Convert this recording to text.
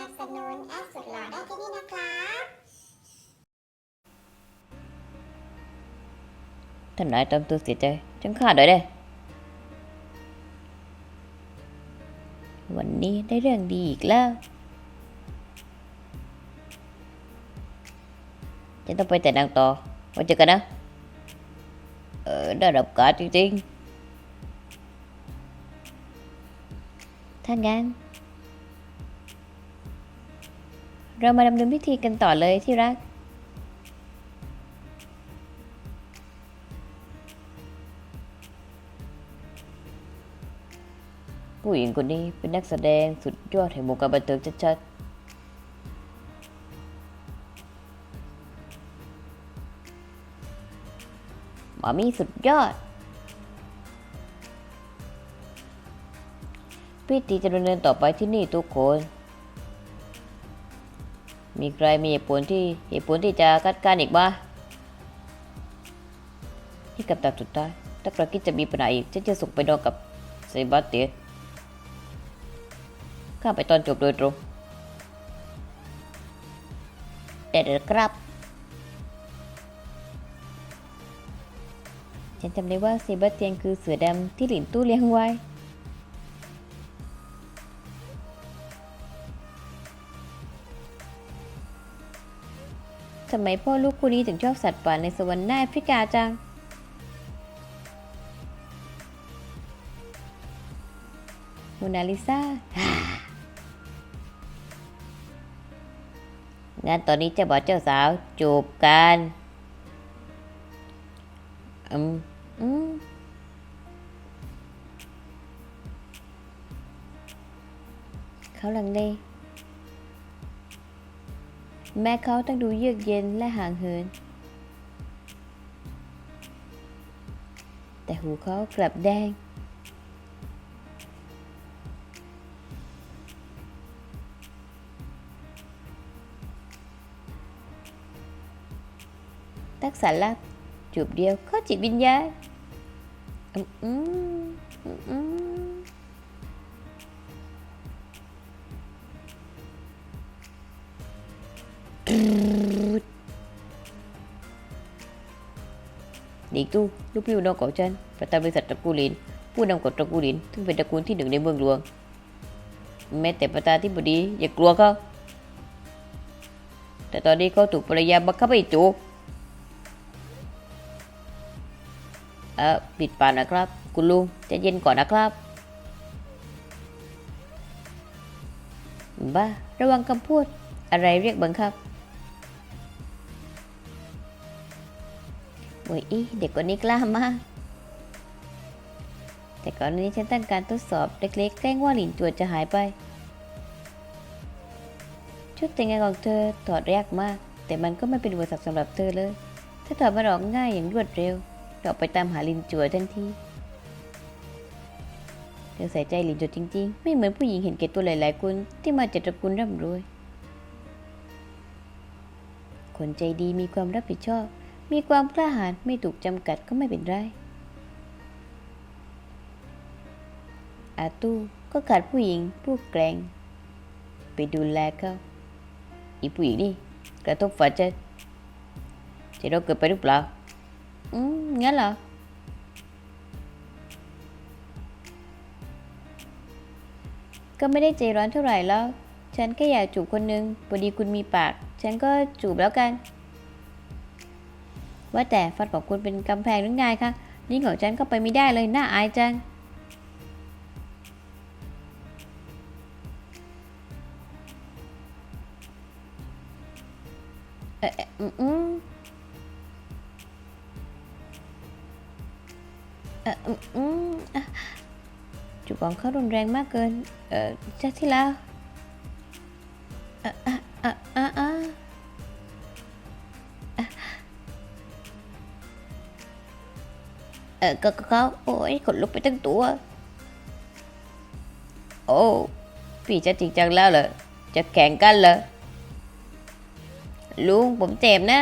นับสนุนแอดสุดหล่อได้ที่นี่นะครับท่านนายทำตัวเสียใจฉันฆ่าด้วยได้ วันนี้ได้เรื่องดีอีกแล้ว ฉันต้องไปแต่นางต่อไว้เจอกันนะ เออได้รับการจริงๆท่างั้น เรามาดำเนินพิธีกันต่อเลยที่รัก ผู้หญิงคนนี้เป็นนักแสดงสุดยอดแห่งวงการบันเทิงชัดๆหมามีสุดยอดพิธีจะดำเนินต่อไปที่นี่ทุกคน มีใครมีเหตุผลที่เหตุผลที่จะคัดค้านอีกบ้างที่กับตัดสุดท้ายถ้ากระคิดจะมีปัญหาอีกฉันจะส่งไปนอนกับเซบาสเตียนข้าไปตอนจบโดยตรงเด็ดครับ ฉันจำได้ว่าเซบาสเตียนคือเสือดำที่หลินตู้เลี้ยงไว้ ทำไมพ่อลูกคู่นี้ถึงชอบสัตว์ป่าในสวรรค์หน้าแอฟริกาจัง โมนาลิซางั้นตอนนี้เจ้าบ่าวเจ้าสาวจูบกันอืมอืมเขาหลังเล แม้เขาต้องดูเยือกเย็นและห่างเหิน แต่หูเขากลับแดงทักษะลับจูบเดียวเข้าจิตวิญญาณอืมอืมอืม ดนี่ตู้ลูกพี่ลูกน้องของฉันประธานบริษัทตระกูลลิน ผู้นำของตระกูลลินซึ่งเป็นตระกูลที่หนึ่งในเมืองหลวง แม้แต่ประธานที่บดีอย่ากลัวเขาแต่ตอนนี้เขาถูกภรรยาบังคับให้จูบเออปิดปากนะครับ คุณลุงจะเย็นก่อนนะครับ บ้า ระวังคำพูด อะไรเรียกบังคับ อ้ยเด็กคนนี้กล้ามาก แต่ก่อนนี้ฉันตั้งการทดสอบเล็กๆแกล้งว่าหลินจวนจะหายไป ชุดแต่งงานของเธอถอดยากมาก แต่มันก็ไม่เป็นอุปสรรคสำหรับเธอเลยถ้าถอดมันออกง่ายอย่างรวดเร็วเราไปตามหาลินจัวทันทีเธอใส่ใจลินจัวจริงๆ ไม่เหมือนผู้หญิงเห็นแก่ตัวหลายๆคนที่มาจากตระกูลร่ำรวย คนใจดีมีความรับผิดชอบ มีความกล้าหาญไม่ถูกจำกัดก็ไม่เป็นไร อาตู้ก็ขาดผู้หญิงผู้แกร่ง ไปดูแลเขาอีผู้หญิงนี่กระทบฝันจะจะเราเกิดไปหรือเปล่า อืมงั้นเหรอ ก็ไม่ได้ใจร้อนเท่าไหร่แล้ว ฉันแค่อยากจูบคนนึงพอดีคุณมีปาก ฉันก็จูบแล้วกัน ว่าแต่ฟันของคุณเป็นกำแพงหรือไงคะนิ้วของฉันก็ไปไม่ได้เลยน่าอายจังเออเอออืมเอออืมจูบของเขารุนแรงมากเกิน เออจ้าที่แล้วอะอะอะอะอะอะ เออก็ก็เขาโอ้ยขนลุกไปทั้งตัว โอ้พี่จะจริงจังแล้วเหรอจะแข่งกันเหรอลุงผมเจ็บนะ